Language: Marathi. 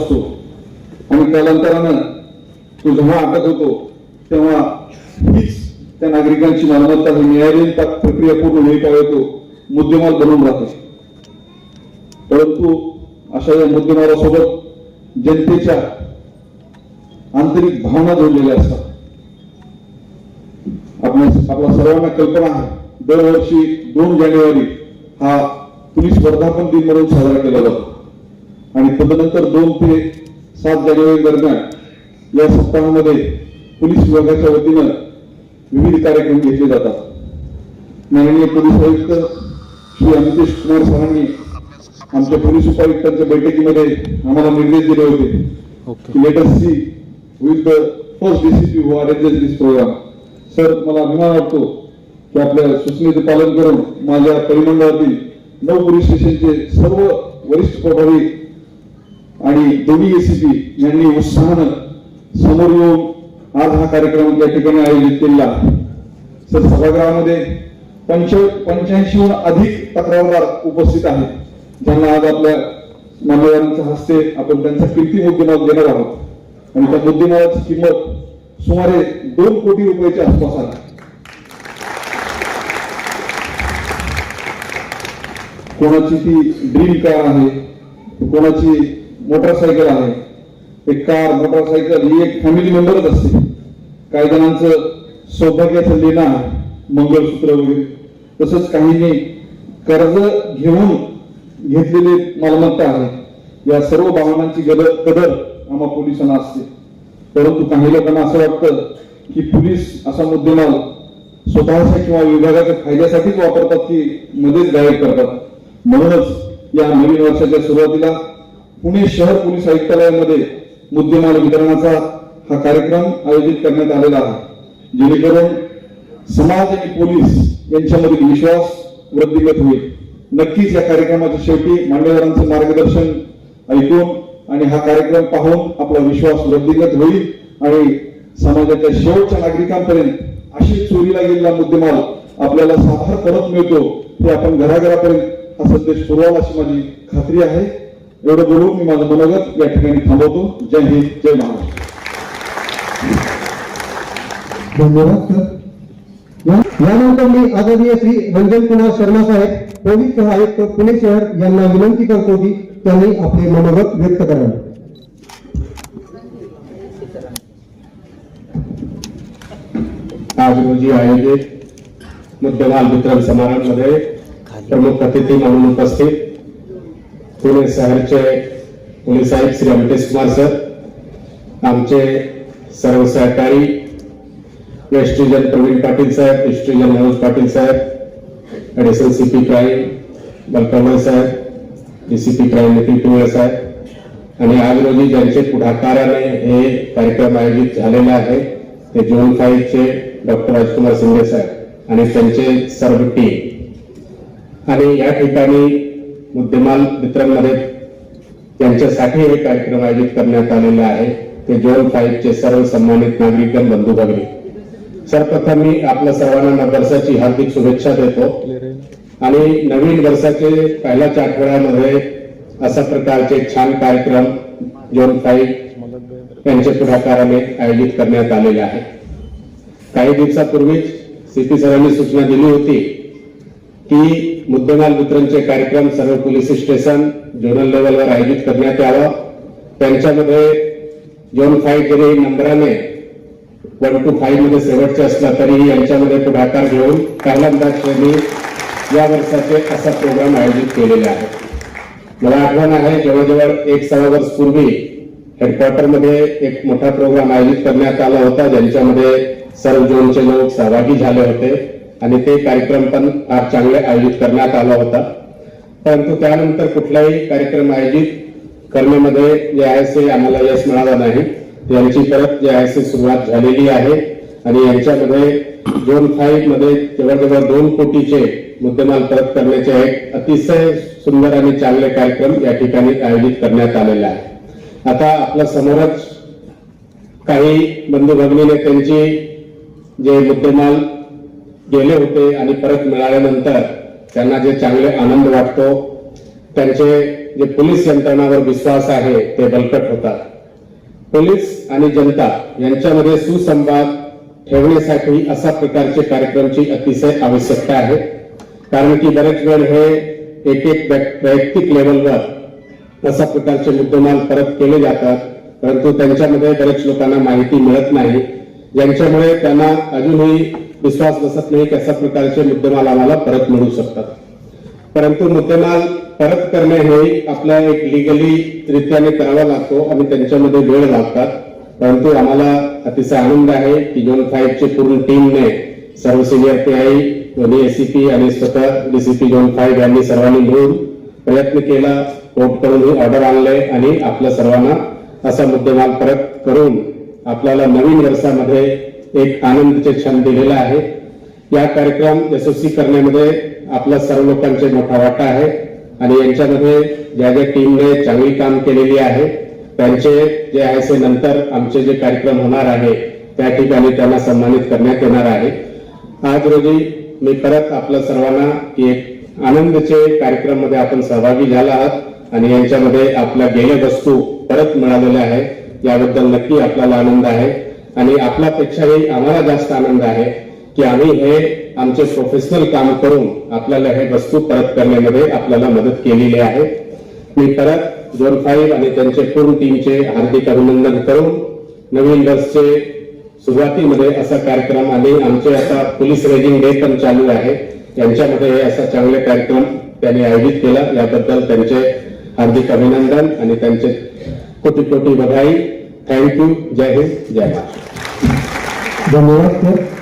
असतो. आणि कालांतरानं तो जेव्हा अटक होतो तेव्हा हीच त्या नागरिकांची मालमत्ता न्यायालयीन प्रक्रिया पूर्ण होईपर्यंत तो मुद्देमाल बनून राहतो. परंतु अशा या मुद्देमालासोबत जनतेच्या आंतरिक भावना जोडलेल्या असतात. आपण आपल्या सर्वांना कल्पना आहे दरवर्षी दोन जानेवारी हा पोलीस वर्धापन दिन म्हणून साजरा केला जातो. आणि तदनंतर दोन ते सात जानेवारी दरम्यान या सप्ताहामध्ये पोलीस विभागाच्या वतीनं विविध कार्यक्रम घेतले जातात. माननीय पोलीस आयुक्त श्री अमितेश कुमार सरांनी आमच्या पोलीस उपायुक्तांच्या बैठकीमध्ये आम्हाला निर्देश दिले होते की let us see with the first DCP who arranges this programme sir मला अभिमान वाटतो की आपल्या सूचनेचे पालन करून माझ्या परिमंडळातील नऊ पोलीस स्टेशनचे सर्व वरिष्ठ प्रभारी आणि दोन्ही एसीपी यांनी उत्साहानं समोर येऊन आज हा कार्यक्रम या ठिकाणी आयोजित केलेला सर सभागृहामध्ये पंच पंच्याऐंशीहून अधिक तक्रारदार उपस्थित आहेत ज्यांना आज आपल्या मान्यवरांच्या हस्ते आपण त्यांचा किती मुद्देमाल देणार आहोत. आणि त्या मुद्देमालाची किंमत सुमारे दोन कोटी रुपयाच्या आसपास आहे. कोणाची ती ड्रीम कार आहे? कोणाची मोटरसायकल आहे. एक कार मोटरसायकल ही एक फॅमिली मेंबरच असते. काही जणांचं सौभाग्याचं लेणं आहे मंगळसूत्र वगैरे. तसंच काहींनी कर्ज घेऊन घेतलेली मालमत्ता आहे या सर्व भावनांची गदर कदर आम्हा पोलिसांना असते. परंतु काही लोकांना असं वाटतं की पोलीस असा मुद्देमाल स्वतःच्या किंवा विभागाच्या फायद्यासाठीच वापरतात की मध्येच गायब करतात. म्हणूनच या नवीन वर्षाच्या सुरुवातीला पुणे शहर पोलीस आयुक्तालयामध्ये मुद्देमाल वितरणाचा हा कार्यक्रम आयोजित करण्यात आलेला आहे. जेणेकरून समाज आणि पोलीस यांच्यामधील विश्वास वृद्धिंगत होईल. नक्कीच या कार्यक्रमाच्या शेवटी मान्यवरांचं मार्गदर्शन ऐकून आणि हा कार्यक्रम पाहून आपला विश्वास वृद्धिंगत होईल आणि समाजाच्या शेवटच्या नागरिकांपर्यंत अशी चोरीला गेलेला मुद्देमाल आपल्याला साधार परत मिळतो ते आपण घराघरापर्यंत हा संदेश पुरवाल अशी माझी खात्री आहे. एवढं बोलून मी माझं मनोगत या ठिकाणी थांबवतो जय हिंद जय महाराष्ट्र धन्यवाद सर या- यानंतर मी आदरणीय श्री रंजन कुमार शर्मा साहेब पोलीस सहाय्यक पुणे शहर यांना विनंती करतो की त्यांनी आपले मनोगत व्यक्त करावे आज रोजी आयोजित मुद्देमाल वितरण समारंभामध्ये प्रमुख अतिथी म्हणून उपस्थित पुणे शहरचे पोलीस आयुक्त श्री अमितेश कुमार सर आमचे सर्व सहकारी वेस्ट प्रवीण पाटील साहेब ईस्ट मनोज पाटील साहेब additional C P crime Balkamal साहेब D C P crime Nitin Pivle साहेब आणि आज रोजी ज्यांचे पुढाकाराने हे कार्यक्रम आयोजित झालेले आहे ते झोन फाईव्हचे डॉक्टर राजकुमार शिंदे साहेब आणि त्यांचे सर्व टीम आणि या ठिकाणी मुद्देमाल मित्रांमध्ये त्यांच्यासाठी हे कार्यक्रम आयोजित करण्यात आलेला आहे. ते झोन फाईव्हचे सर्व सन्मानित नागरिकगण बंधू भगिनी. सर्वप्रथम मी आपल्या सर्वांना वर्षाची हार्दिक शुभेच्छा देतो. आणि नवीन वर्षाचे पहिल्याच आठवड्यामध्ये अशा प्रकारचे छान कार्यक्रम झोन फाईव्ह यांच्या पुढाकाराने आयोजित करण्यात आलेले आहे. काही दिवसापूर्वीच सीपी सरांनी सूचना दिली होती. की मुद्देमाल मित्रांचे कार्यक्रम सर्व पोलीस स्टेशन झोनल लेवलवर आयोजित करण्यात यावा. त्यांच्यामध्ये झोन फाईव्ह जरी नंबराने वन टू फाईव्हमध्ये शेवटचे असला तरीही यांच्यामध्ये पुढाकार घेऊन पहिल्यांदाच त्यांनी या वर्षाचे असा प्रोग्राम आयोजित केलेले आहे. मला आठवण आहे जवळजवळ एक सहा वर्ष पूर्वी हेडक्वार्टरमध्ये एक मोठा प्रोग्राम आयोजित करण्यात आला होता ज्यांच्यामध्ये सर्व झोनचे लोक सहभागी झाले होते. आणि ते कार्यक्रम पण फार चांगले आयोजित करण्यात आला होता. परंतु त्यानंतर कुठलाही कार्यक्रम आयोजित करण्यामध्ये जे आहे ते आम्हाला यश मिळालं नाही. यांची परत जे आहे ते सुरुवात झालेली आहे. आणि यांच्यामध्ये झोन फाईव्हमध्ये जवळजवळ दोन कोटीचे मुद्देमाल परत करण्याचे एक अतिशय सुंदर आणि चांगले कार्यक्रम या ठिकाणी आयोजित करण्यात आलेले आहे. आता आपल्या समोरच काही बंधू भगिनीने त्यांची जे मुद्देमाल गेले होते आणि परत मिळाल्यानंतर त्यांना जे चांगले आनंद वाटतो त्यांचे जे पोलीस यंत्रणावर विश्वास आहे ते बलकट होतात. पोलीस आणि जनता यांच्यामध्ये सुसंवाद ठेवण्यासाठी अशा प्रकारचे कार्यक्रमची अतिशय आवश्यकता आहे. कारण की बरेच वेळ हे एक एक वैयक्तिक लेवलवर अशा प्रकारचे मुद्देमाल परत केले जातात परंतु त्यांच्यामध्ये बरेच लोकांना माहिती मिळत नाही. ज्यांच्यामुळे त्यांना अजूनही विश्वास बसत नाही की अशा प्रकारचे मुद्देमाल आम्हाला परत मिळू शकतात. परंतु मुद्देमाल परत करणे हे आपल्या एक लिगली रित्याने करावा लागतो आणि त्यांच्यामध्ये वेळ लागतात. परंतु आम्हाला अतिशय आनंद आहे की झोन फाईव्हची पूर्ण टीमने सर्व सिनियर पीआय दोन्ही एसीपी आणि स्वतः डीसीपी झोन फाईव्ह यांनी सर्वांनी मिळून प्रयत्न केला कोर्टकडून ही ऑर्डर आणले आणि आपल्या सर्वांना असा मुद्देमाल परत करून आपल्याला नवीन वर्षामध्ये एक आनंदीचे क्षण दिलेला आहे. या कार्यक्रम यशस्वी करण्यामध्ये आपल्या सर्व लोकांचे मोठा वाटा आहे आणि यांच्यामध्ये ज्या ज्या टीमने चांगली काम केलेली आहे त्यांचे जे आहे ते नंतर आमचे जे कार्यक्रम होणार आहे त्या ठिकाणी त्यांना सन्मानित करण्यात येणार आहे. आज रोजी मी परत आपल्या सर्वांना एक आनंदचे कार्यक्रममध्ये आपण सहभागी झाला आहात आणि यांच्यामध्ये आपल्या गेल्या वस्तू परत मिळालेल्या आहे याबद्दल नक्की आपल्याला आनंद आहे. आणि आपल्यापेक्षाही आम्हाला जास्त आनंद आहे की आम्ही हे आमचे प्रोफेशनल काम करून आपल्याला हे वस्तू परत करण्यामध्ये आपल्याला मदत केलेली आहे. मी परत झोन फाईव्ह आणि त्यांचे पूर्ण टीमचे हार्दिक अभिनंदन करून नवीन बसचे सुरुवातीमध्ये असा कार्यक्रम आणि आमचे आता पोलीस रेजिंग डे पण चालू आहे. यांच्यामध्ये हे असा चांगले कार्यक्रम त्यांनी आयोजित केला. याबद्दल त्यांचे हार्दिक अभिनंदन आणि त्यांचे कोटी कोटी बधाई. Thank you. जय हिंद. जय महाराष्ट्र. धन्यवाद सर